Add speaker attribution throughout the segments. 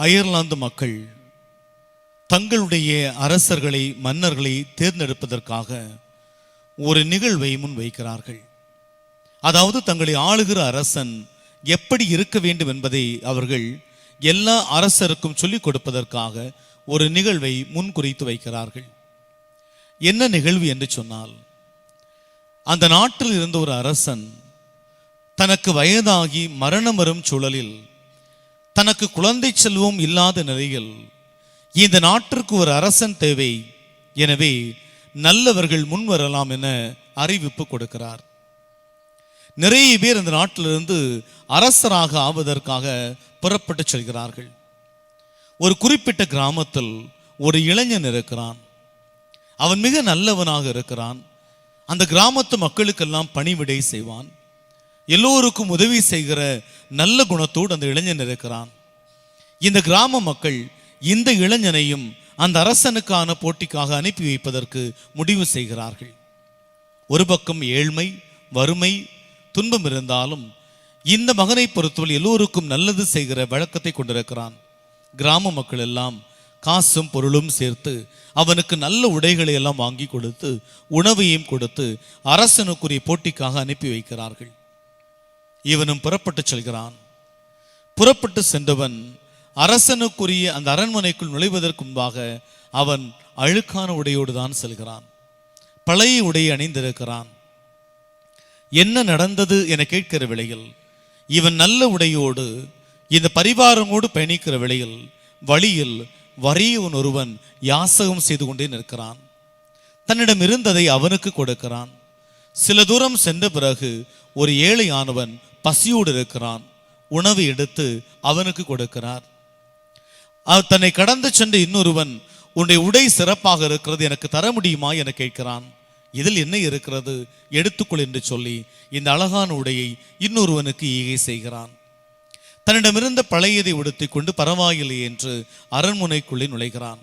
Speaker 1: Ireland மக்கள் தங்களுடைய அரசர்களை மன்னர்களை தேர்ந்தெடுப்பதற்காக ஒரு நிகழ்வை முன்வைக்கிறார்கள். அதாவது தங்களை ஆளுகிற அரசன் எப்படி இருக்க வேண்டும் என்பதை அவர்கள் எல்லா அரசருக்கும் சொல்லிக் கொடுப்பதற்காக ஒரு நிகழ்வை முன்குறித்து வைக்கிறார்கள். என்ன நிகழ்வு என்று சொன்னால் அந்த நாட்டில் இருந்த ஒரு அரசன் தனக்கு வயதாகி மரணம் வரும் சூழலில் தனக்கு குழந்தை செல்வம் இல்லாத நிலையில் இந்த நாட்டிற்கு ஒரு அரசன் தேவை. எனவே நல்லவர்கள் முன் வரலாம் என அறிவிப்பு கொடுக்கிறார். நிறைய பேர் இந்த நாட்டிலிருந்து அரசராக ஆவதற்காக புறப்பட்டு செல்கிறார்கள். ஒரு குறிப்பிட்ட கிராமத்தில் ஒரு இளைஞன் இருக்கிறான். அவன் மிக நல்லவனாக இருக்கிறான். அந்த கிராமத்து மக்களுக்கெல்லாம் பணிவிடை செய்வான். எல்லோருக்கும் உதவி செய்கிற நல்ல குணத்தோடு அந்த இளைஞன் இருக்கிறான். இந்த கிராம மக்கள் இந்த இளைஞனையும் அந்த அரசனுக்கான போட்டிக்காக அனுப்பி வைப்பதற்கு முடிவு செய்கிறார்கள். ஒரு பக்கம் ஏழ்மை வறுமை துன்பம் இருந்தாலும் இந்த மகனை பொறுத்தவரை எல்லோருக்கும் நல்லது செய்கிற வழக்கத்தை கொண்டிருக்கிறான். கிராம மக்கள் எல்லாம் காசும் பொருளும் சேர்த்து அவனுக்கு நல்ல உடைகளை எல்லாம் வாங்கி கொடுத்து உணவையும் கொடுத்து அரசனுக்குரிய போட்டிக்காக அனுப்பி வைக்கிறார்கள். இவனும் புறப்பட்டு செல்கிறான். புறப்பட்டு சென்றவன் அரசனுக்குரிய அந்த அரண்மனைக்குள் நுழைவதற்கு முன்பாக அவன் அழுக்கான உடையோடு தான் செல்கிறான். பழைய உடையை அணிந்திருக்கிறான். என்ன நடந்தது என கேட்கிற வேளையில் இவன் நல்ல உடையோடு இந்த பரிவாரமோடு பயணிக்கிற வேளையில் வழியில் வறியவன் ஒருவன் யாசகம் செய்து கொண்டே நிற்கிறான். தன்னிடம் இருந்ததை அவனுக்கு கொடுக்கிறான். சில தூரம் சென்ற பிறகு ஒரு ஏழையானவன் பசியோடு இருக்கிறான். உணவு எடுத்து அவனுக்கு கொடுக்கிறார். அவர் தன்னை கடந்து சென்ற இன்னொருவன் உன்னுடைய உடை சிறப்பாக இருக்கிறது எனக்கு தர முடியுமா? என கேட்கிறான். இதில் என்ன இருக்கிறது? எடுத்துக்கொள் என்று சொல்லி இந்த அழகான உடையை இன்னொருவனுக்கு ஈகை செய்கிறான். தன்னிடமிருந்த பழையதை உடுத்திக் கொண்டு பரவாயில்லை என்று அரண்மனைக்குள்ளே நுழைகிறான்.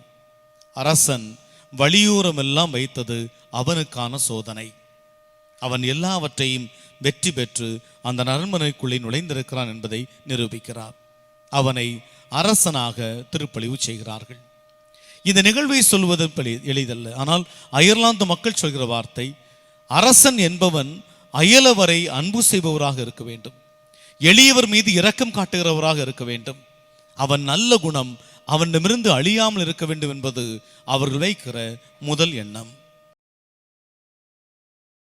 Speaker 1: அரசன் வழியூரமெல்லாம் வைத்தது அவனுக்கான சோதனை. அவன் எல்லாவற்றையும் வெற்றி பெற்று அந்த அரண்மனைக்குள்ளே நுழைந்திருக்கிறான் என்பதை நிரூபிக்கிறார். அவனை அரசனாக திருப்பழிவு செய்கிறார்கள். இந்த நிகழ்வை சொல்வது எளிதல்ல. ஆனால் அயர்லாந்து மக்கள் சொல்கிற வார்த்தை அரசன் என்பவன் அயலவரை அன்பு செய்பவராக இருக்க வேண்டும். எளியவர் மீது இரக்கம் காட்டுகிறவராக இருக்க வேண்டும். அவன் நல்ல குணம் அவனிடமிருந்து அழியாமல் இருக்க வேண்டும் என்பது அவர்கள் வைக்கிற முதல் எண்ணம்.